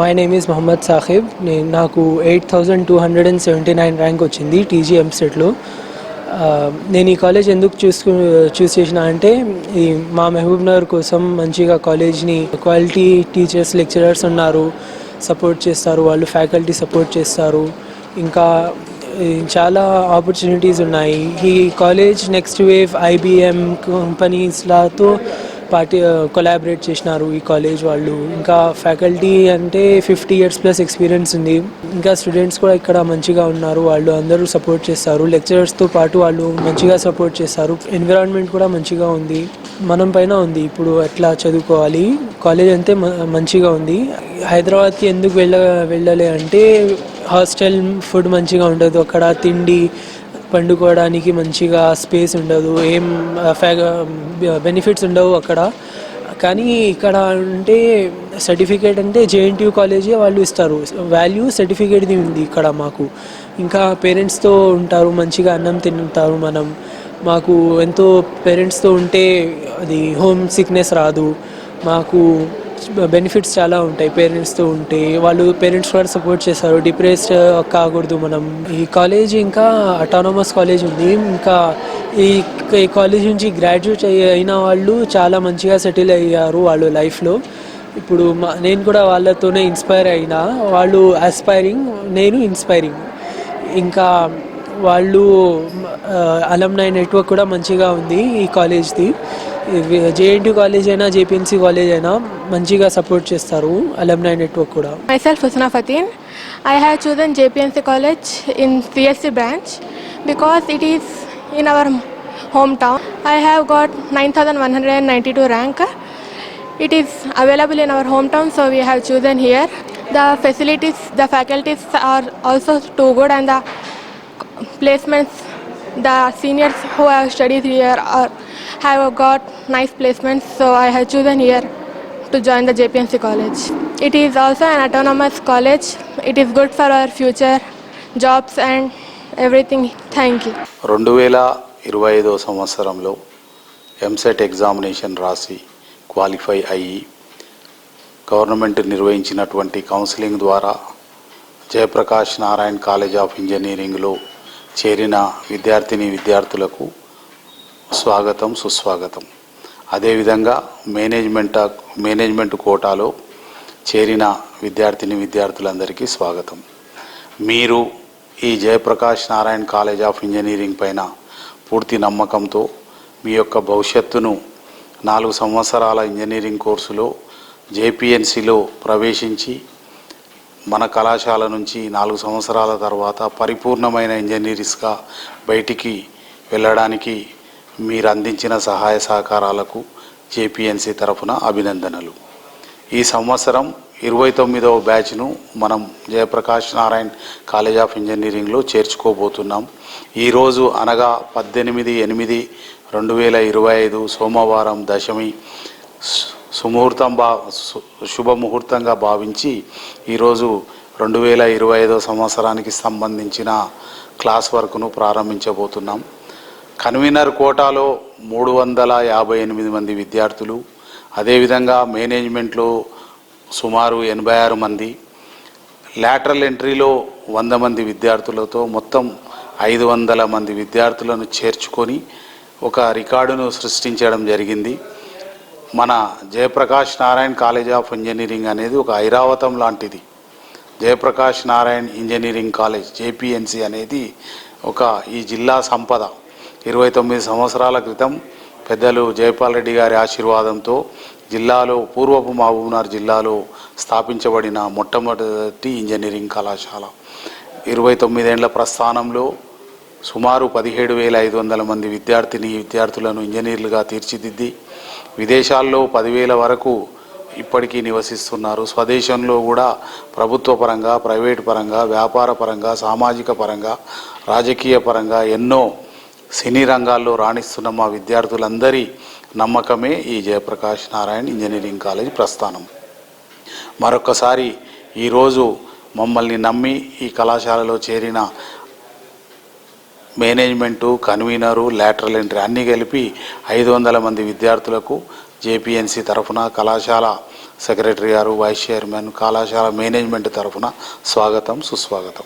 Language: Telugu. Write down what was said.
My name is Mohammed Sahib నేను నాకు eight thousand two hundred and seventy nine rank వచ్చింది టీజీ ఎంసెట్లో uh, నేను ఈ కాలేజ్ ఎందుకు చూసుకు చూస్ చేసిన అంటే ఈ మా మహబూబ్ నగర్ కోసం మంచిగా కాలేజ్ని క్వాలిటీ టీచర్స్ లెక్చరర్స్ ఉన్నారు సపోర్ట్ చేస్తారు వాళ్ళు ఫ్యాకల్టీ సపోర్ట్ చేస్తారు. ఇంకా చాలా ఆపర్చునిటీస్ ఉన్నాయి. ఈ కాలేజ్ నెక్స్ట్ వేవ్ ఐబిఎం కంపెనీస్లతో పార్టీ కొలాబరేట్ చేసినారు ఈ కాలేజ్ వాళ్ళు. ఇంకా ఫ్యాకల్టీ అంటే ఫిఫ్టీ ఇయర్స్ ప్లస్ ఎక్స్పీరియన్స్ ఉంది. ఇంకా స్టూడెంట్స్ కూడా ఇక్కడ మంచిగా ఉన్నారు. వాళ్ళు అందరూ సపోర్ట్ చేస్తారు. లెక్చరర్స్తో పాటు వాళ్ళు మంచిగా సపోర్ట్ చేస్తారు. ఎన్విరాన్మెంట్ కూడా మంచిగా ఉంది. మనం పైన ఉంది. ఇప్పుడు ఎట్లా చదువుకోవాలి? కాలేజ్ అంతే మ- మంచిగా ఉంది. హైదరాబాద్కి ఎందుకు వెళ్ళ వెళ్ళలే అంటే హాస్టల్ ఫుడ్ మంచిగా ఉండదు. అక్కడ తిండి పండుకోవడానికి మంచిగా స్పేస్ ఉండదు ఏం బెనిఫిట్స్ ఉండవు అక్కడ. కానీ ఇక్కడ అంటే సర్టిఫికేట్ అంటే జేఎన్టీయూ కాలేజీ వాళ్ళు ఇస్తారు. వాల్యూ సర్టిఫికేట్ది ఉంది ఇక్కడ మాకు. ఇంకా పేరెంట్స్తో ఉంటారు మంచిగా అన్నం తింటారు మనం. మాకు ఎంతో పేరెంట్స్తో ఉంటే అది హోమ్ సిక్నెస్ రాదు. మాకు బెనిఫిట్స్ చాలా ఉంటాయి. పేరెంట్స్తో ఉంటే వాళ్ళు పేరెంట్స్ కూడా సపోర్ట్ చేస్తారు. డిప్రెస్డ్ కాకూడదు మనం. ఈ కాలేజ్ ఇంకా అటానమస్ కాలేజ్ ఉంది. ఇంకా ఈ ఈ కాలేజ్ నుంచి గ్రాడ్యుయేట్ అయిన వాళ్ళు చాలా మంచిగా సెటిల్ అయ్యారు వాళ్ళు లైఫ్లో. ఇప్పుడు నేను కూడా వాళ్ళతోనే ఇన్స్పైర్ అయినా. వాళ్ళు ఆస్పైరింగ్ నేను ఇన్స్పైరింగ్ ఇంకా వాళ్ళు అలమ్నై నెట్వర్క్ కూడా మంచిగా ఉంది ఈ కాలేజ్ది. జేఎన్టీ కాలేజ్ అయినా జేపీఎన్సీ కాలేజ్ అయినా మంచిగా సపోర్ట్ చేస్తారు అలమ్నై నెట్వర్క్ కూడా myself Husna Fatheen I have chosen JPNC college in CSC branch because it is in our home town I have got nine thousand one hundred and ninety two rank it is available in our home town so we have chosen here the facilities the faculties are also too good and the placements the seniors who have studies here are have got nice placement so I have choose here to join the JPMC college it is also an autonomous college it is good for our future jobs and everything thank you రెండు వేల ఇరవై ఐదో సంవత్సరంలో ఎంసెట్ ఎగ్జామినేషన్ రాసి క్వాలిఫై అయ్యి గవర్నమెంట్ నిర్వహించినటువంటి కౌన్సిలింగ్ ద్వారా జయప్రకాష్ నారాయణ్ కాలేజ్ ఆఫ్ ఇంజనీరింగ్లో చేరిన విద్యార్థిని విద్యార్థులకు స్వాగతం సుస్వాగతం. అదేవిధంగా మేనేజ్మెంట్ మేనేజ్మెంట్ కోటాలో చేరిన విద్యార్థిని విద్యార్థులందరికీ స్వాగతం. మీరు ఈ Jayaprakash Narayan college of engineering పైన పూర్తి నమ్మకంతో మీ యొక్క భవిష్యత్తును నాలుగు సంవత్సరాల ఇంజనీరింగ్ కోర్సులో జేపీఎన్సీలో ప్రవేశించి మన కళాశాల నుంచి నాలుగు సంవత్సరాల తర్వాత పరిపూర్ణమైన ఇంజనీర్స్గా బయటికి వెళ్ళడానికి మీరు అందించిన సహాయ సహకారాలకు జేపీఎన్సీ తరఫున అభినందనలు. ఈ సంవత్సరం ఇరవై తొమ్మిదవ బ్యాచ్ను మనం జయప్రకాష్ నారాయణ్ కాలేజ్ ఆఫ్ ఇంజనీరింగ్లో చేర్చుకోబోతున్నాం. ఈరోజు అనగా పద్దెనిమిది ఎనిమిది రెండు వేల ఇరవై ఐదు సోమవారం దశమి సుముహూర్తం బా శుభముహూర్తంగా భావించి ఈరోజు రెండు వేల ఇరవై ఐదో సంవత్సరానికి సంబంధించిన క్లాస్ వర్క్ను ప్రారంభించబోతున్నాం. కన్వీనర్ కోటాలో మూడు వందల యాభై ఎనిమిది మంది విద్యార్థులు అదేవిధంగా మేనేజ్మెంట్లో సుమారు ఎనభై ఆరు మంది లాటరల్ ఎంట్రీలో వంద మంది విద్యార్థులతో మొత్తం ఐదు వందల మంది విద్యార్థులను చేర్చుకొని ఒక రికార్డును సృష్టించడం జరిగింది. మన Jayaprakash Narayan college of engineering అనేది ఒక ఐరావతం లాంటిది. Jayaprakash Narayan engineering college JPNC అనేది ఒక ఈ జిల్లా సంపద. ఇరవై తొమ్మిది సంవత్సరాల క్రితం పెద్దలు జయపాల్ రెడ్డి గారి ఆశీర్వాదంతో జిల్లాలో పూర్వపు మహబూబ్నగర్ జిల్లాలో స్థాపించబడిన మొట్టమొదటి ఇంజనీరింగ్ కళాశాల. ఇరవై తొమ్మిదేండ్ల ప్రస్థానంలో సుమారు పదిహేడు వేల ఐదు వందల మంది విద్యార్థిని విద్యార్థులను ఇంజనీర్లుగా తీర్చిదిద్ది విదేశాల్లో పదివేల వరకు ఇప్పటికీ నివసిస్తున్నారు. స్వదేశంలో కూడా ప్రభుత్వ పరంగా ప్రైవేట్ పరంగా వ్యాపార పరంగా సామాజిక పరంగా రాజకీయ పరంగా ఎన్నో సినీ రంగాల్లో రాణిస్తున్న మా విద్యార్థులందరి నమ్మకమే ఈ జయప్రకాష్ నారాయణ్ ఇంజనీరింగ్ కాలేజ్ ప్రస్థానం. మరొకసారి ఈరోజు మమ్మల్ని నమ్మి ఈ కళాశాలలో చేరిన మేనేజ్మెంటు కన్వీనరు లాటరల్ ఎంట్రీ అన్నీ కలిపి ఐదు వందల మంది విద్యార్థులకు జేపీఎన్సీ తరఫున కళాశాల సెక్రటరీ గారు వైస్ చైర్మన్ కళాశాల మేనేజ్మెంట్ తరఫున స్వాగతం సుస్వాగతం.